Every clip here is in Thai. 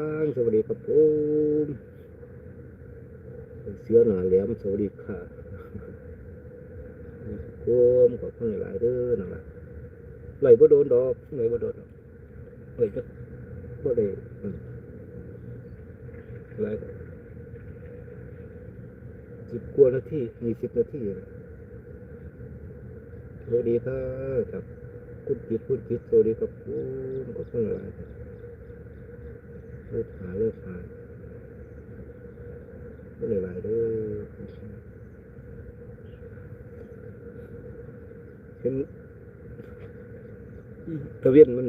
างสวัสดีครับผมเสือหนาแหลมสวัสดีค่ะผมขอบคุณหลายเด้อนั่นล่ะไหลบ่โดนดอกไหลบ่โดนดอกไหลจะบ่ได้ไหลสิบกว่านาทีมีสิบนาทีสวัสดีครับครับคุณจิตคุณจิตสวัสดีครับผมขอบคุณหลาย เลิกหาเลิกหาไม่ได้หลายเด้อเห็นตะเวียนมัน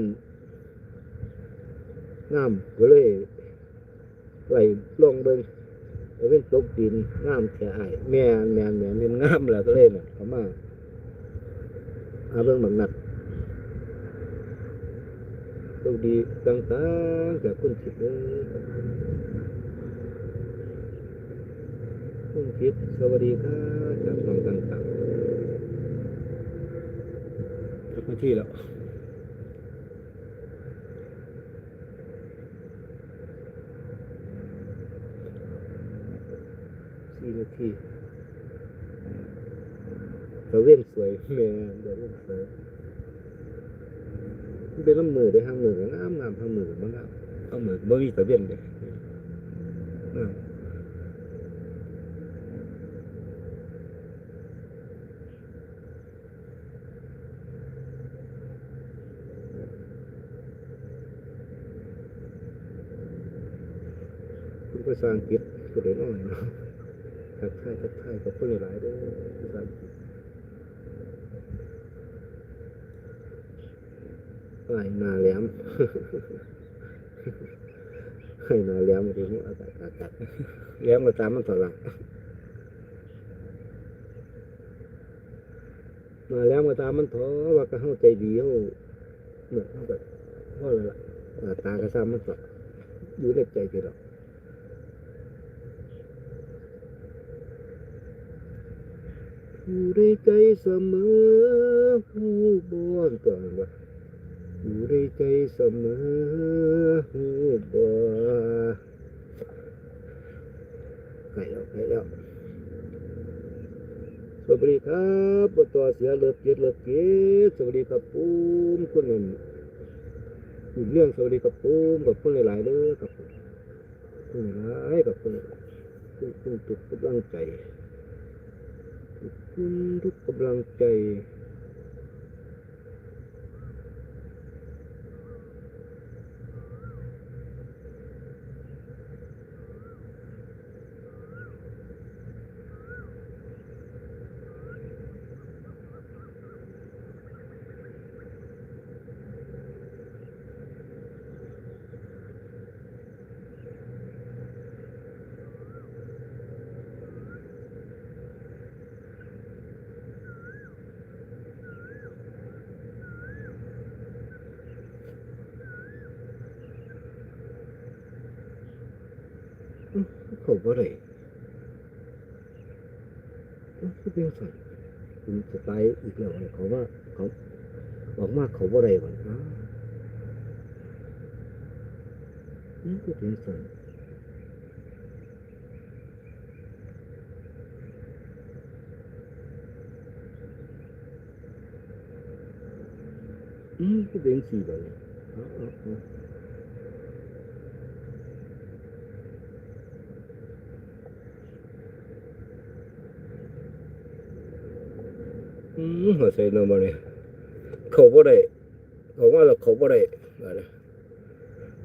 งามก็เลยไหลลงเบิงตะเวียนตกดินงามแค่ไอ้ายแม่แม่แม่นเป็นงามแล้วก็เลยน่ะเขามาอาเบิ่งบักนัด โชคดีต่างๆจากคุณคิดเลยคุณคิดสวัสดีครับจากน้องต่างๆทุกนาทีแล้วสี่นาทีตะเว้นสวยแม่ตะเว้นสวย เป็นน้ำมือได้ห้างมือก็งามงามห้างมือก็บ่งามห้ามือก็บ่มีตะเบียนเลยคุณภาษาอังกฤษก็ได้น้อยเนาะทักทายทักทายกับคนหลายๆด้อภาษาอังกฤษ ไอ้หนาแหลมไอ้หนาแหลมทีนี้อากาศอากาศแหลมมาตามมันตลอดมาแหลมมาตามมันถอว่าก็เข้าใจดีเขาเหมือนเขาแบบว่าอะไรล่ะตากระซ้ำมันต่ออยู่ในใจกี่ดอกอยู่ในใจเสมอผู้บอนก่อนว่า อยู่ในใจเสมอหูบ่ใกล้แล้วใกล้แล้วสวัสดีครับบตัวเสียเลิกเกียรเลิกเกียรสวัสดีครับปุ้มคุณนั่นอยู่เรื่องสวัสดีครับปุ้มกับคุณหลายๆเด้อครับคุณหลายกับคุณคุณคุณทุกกำลังใจคุณทุกกำลังใจ เขา บ่ได้ก็เป็นสันคุณจะตายอีกแล้วเขาว่าเขาบอกมากเขาบ่ได้ก่อนอ้าวนี่ก็เป็นสันอืมก็เป็นสี่แบบนี้ อืมหัวใจนอนมาเนี่ยเขาบ่ได้เขาว่าเราเขาบ่ได้มาเลย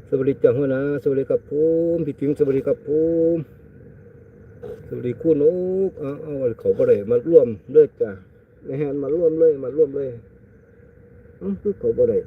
สวัสดีจังหัวนะสวัสดีครับผมพี่ถิงสวัสดีครับผมสวัสดีคุณนกเอาเอาเขาบ่ได้มาร่วมเลยจ้ะในแฮนมาร่วมเลยมาร่วมเลยอ้าคือเขาบ่ได้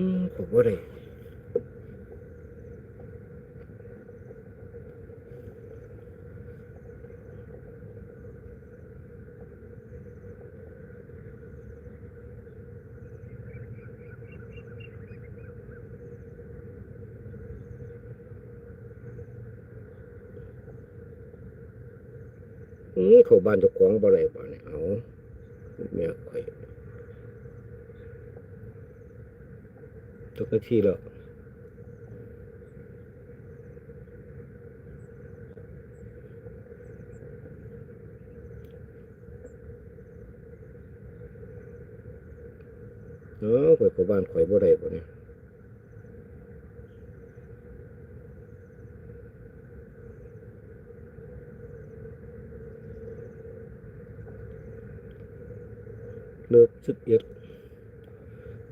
อืมก็บ่ได้เขาบ้านเจ้าขงบ่ได้บ่เนี่ยเอาเม่ข่อย ทุกนาทีแล้วเนาะข่อยเข้าบ้านข่อยบ่ได้บ่เนี่ยเลิกสิบเอ็ด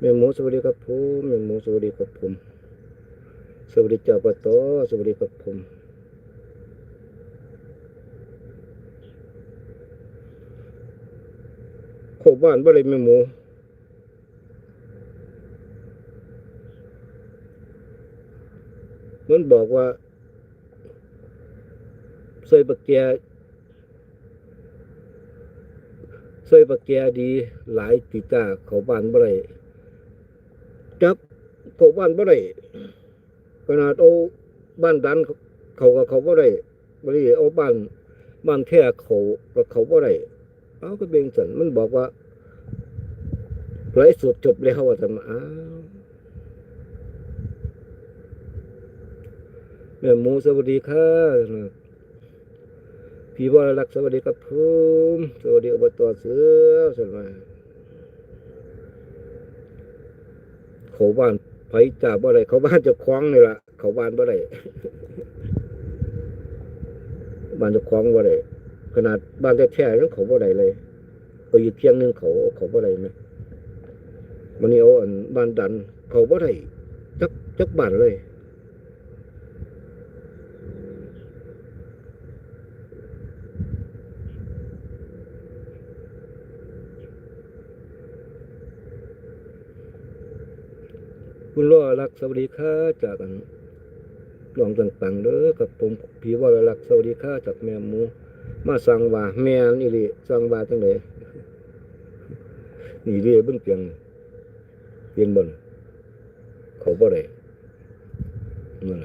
แม่หมูสวัสดีครับผมแม่หมูสวัสดีครับผมสวัสดีเจ้าปะตสวัสดีครับผมเข้าบ้านบ่เลยแม่หมูมันบอกว่าใส่บักแกซอยปากแกดีหลายติตาเขาบ้านบ่ได้ จับเขาบ้านบ่ได้ขนาดเอาบ้านดันเขาก็เขาบ่ได้บ่ได้เอาบ้านบ้านแท้เขาก็เขาบ่ได้เอาก็เบงสันมันบอกว่าไลฟ์สดจบแล้วว่าซั่นอ้าวแม่หมูสวัสดีค่ะพี่บอลรักสวัสดีครับผมสวัสดีอบตเสือสวัสดี เขาบ้านไผจ่าบ่ได้เขาบ้านจะคล้องนี่ล่ะเขาบ้านบ่ได้บ้านจะคล้องบ่ได้ขนาดบ้านแท้ๆยังเขาบ่ได้เลยเอาอยู่เพียงหนึงเขาเขาบ่ได้ไหมมันนี่เอาอันบ้านดัน เขาบ่ได้จักจักบ้านเลย คุณล่อรักสวัสดีค่ะจากหลองต่างๆเด้อกับผมพี่ว่ารักสวัสดีค่ะจากแม่หมู มาสั่งว่าแม่นอีหลีสั่งว่าจังไดนี่เรียบิ่งเปียงเปลี่ยนบ่นเขาบ่ได้นั่น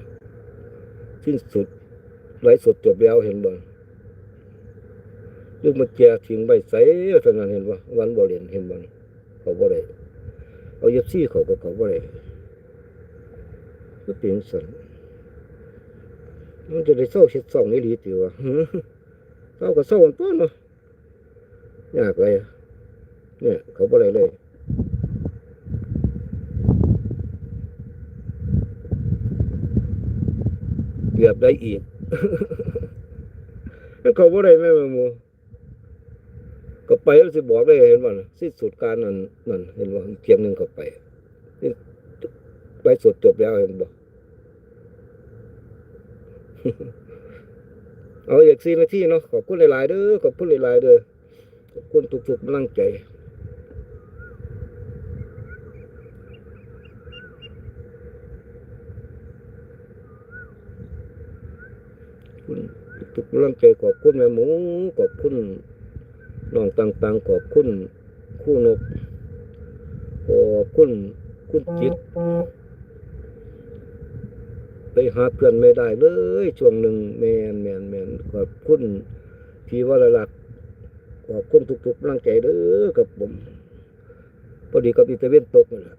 สิ้นสุดไลฟ์สดจบแล้วเห็นบ่ลูกมาแจกทิ้งใบใสเท่านั้นเห็นบ่วันบ่เรียนเห็นบ่เขาบ่ได้เอาเย็บซี่เขาก็เขาบ่ได้ ก็เปลี่ยนสันมันจะได้เศร้าเช็ดสองนี่หลีติวะเศร้าก็เศร้าอันตัวเนาะยากเลยเนี่ยเขาบ่ได้เลยเกือบได้อีกแล้วเขาบ่ได้แม่แม่หมูก็ไปแล้วสิบอกได้เห็นบ่ล่ะสิ้นสุดการนั่นนั่นเห็นบ่าเพียงหนึ่งเขาไป ไปสดจบแล้วเห็นบ่เอาอีกสี่นาทีเนาะขอบคุณหลายๆเด้อขอบคุณหลายๆเด้อขอบคุณทุกๆกำลังใจคุณทุกกำลังใจขอบคุณแม่หมูขอบคุณน้องต่างๆขอบคุณคู่นกขอบคุณคุณจิต ไปหาเพื่อนไม่ได้เลยช่วงหนึ่งแมนแมนแมนขอบคุณพี่วรลักษ์ขอบคุณทุกๆกำลังใจเด้อกับผมพอดีกับอิตาเวนตกนั่นแหละ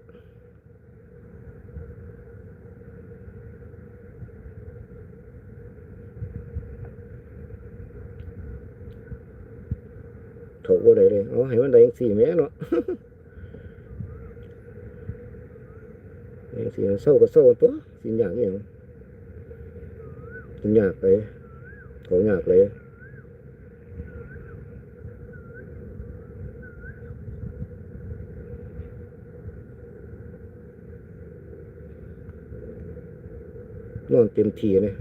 ถกว่าได้เลยเอาให้มันได้ยังสี่แม่เนาะยังสี่เศร้าก็เศร้าตัวสิ่งอย่างนี้ มันยากเลยเขายากเลยนอนเต็มทีเลย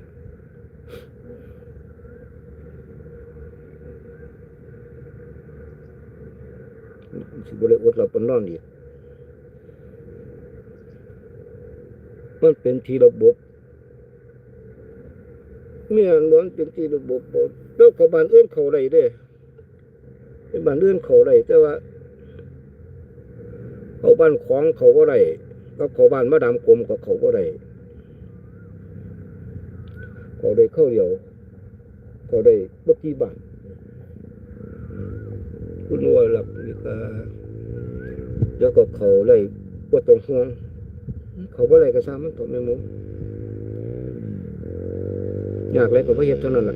สิบริวดเราเป็นนอนอีกมันเป็นทีระบบ มียนล้วนเป็นที่ระบบบ่แล้วเขาบ้านเอื่นเขาได้เด้เป็นบ้านอื่นเขาได้แต่ว่าเขาบ้านขวางเขาก็ได้ก็เขาบ้านมาดามกลมก็เขาก็ได้เขาได้เข้าเดียวเขาได้เมื่อกี้บ้านคุณว่าหลักนี่ก็เดี๋ยวก็เขาเลยบ่ต้องห่วงเขาบ่ได้ก็ซ้ำมันตกแม่หมูอ ยากเลยก็บ่เฮ็ดเท่านั้นล่ะ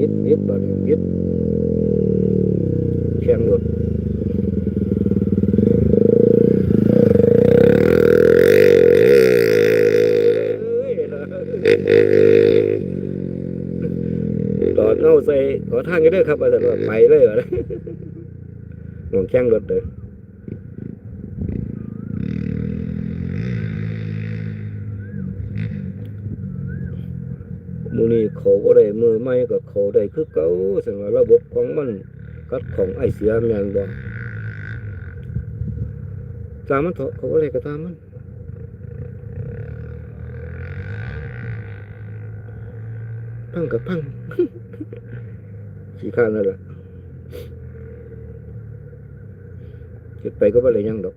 ยิดยิดบ่ได้ยิดแข่งรถต่อเอาใส่ขอทางกันเด้อครับว่าแต่ว่าไปเลยเหรอหลงแข่งรถเด้อนี้เขาก็ได้มือไม่ก็ เขาได้คือเก่าสังว่าระบบของมันกัดของไอเสียแมนบ่ตามมันเถอะเขาก็ได้ก็ตามมันพังกับพังขี้ข้านนั่นแหละคิดไปก็บ่เลยยังดอก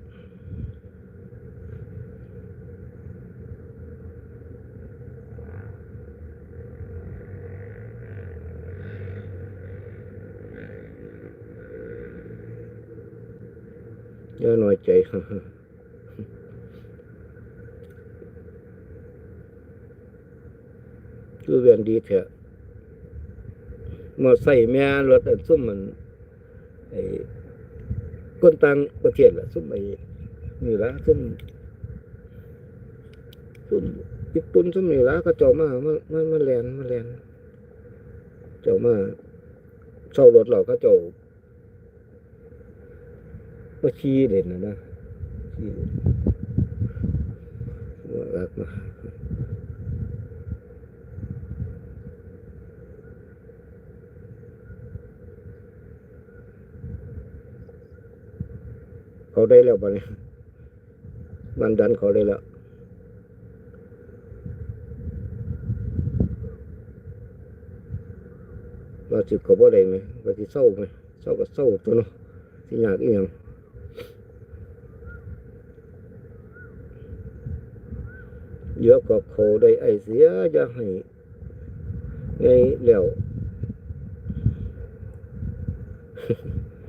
อย่าน้อยใจคือเวียนดีเถอะมาใส่แม่รถอันซุ่มมันไอ้คนต่างประเทศละซุ่มไอ้นี่ละซุ่มซุ่มญี่ปุ่นซุ่มนี่ละก็เจ้ามามามามาแลนมาแลนเจ้ามาเช่ารถเราก็เจ้า มาขี่เด่นนะนะขี่เล่นว่ารักมาเขาได้แล้วปะเนี่ยมันดันเขาได้แล้วว่าจิเขาบ่ได้ไหมว่าจิเศร้าไหมเศร้าก็เศร้าตัวเนาะที่ยากอีหยัง เยอะก็เขาได้ไอเสียจะให้ไงแล้ว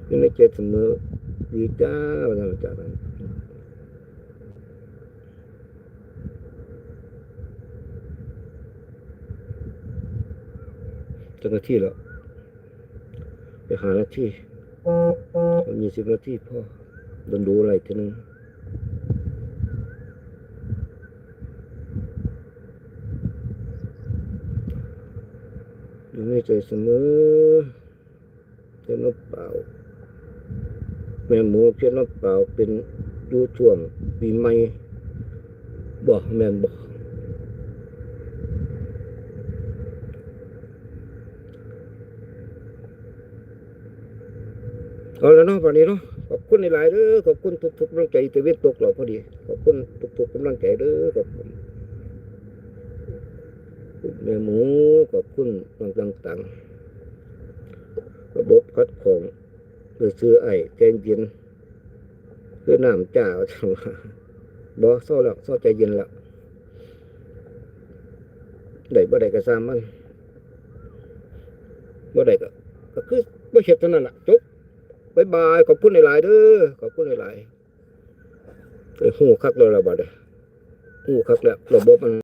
อยู่ในใจเสมอดีจ้าว่าจังจ้าจังนาที่แล้วไปหาหน้าที่มีสิบนาทีพ่อโดนดูอะไรทีนึง อยู่ในใจเสมอเจ้าน้ำเปล่าแม่หมูเพียนน้ำเปล่าเป็นดูช่วงปีใหม่บ่แม่นบ่เอาแล้วเนาะวันนี้เนาะขอบคุณหลายๆเด้อขอบคุณทุกๆกำลังใจตะเวนตกเราพอดี ขอบคุณทุกๆกำลังใจเด้อขอบคุณ แม่หมูขอบคุณต่างๆระบบคัดของหรือซื้อไอ้ใจเย็นคือน้ำจ่าจังว่าบ่เศร้าแล้วเศร้าใจเย็นแล้วได้บ่ได้ก็ซ้ำมันบ่ได้ก็ก็คือบ่เฮ็ดเท่านั้นละจบบายบายขอบคุณหลายๆเด้อขอบคุณหลายๆไอ้หูคักแล้วละบัดนี้หูคักแล้วระบบมัน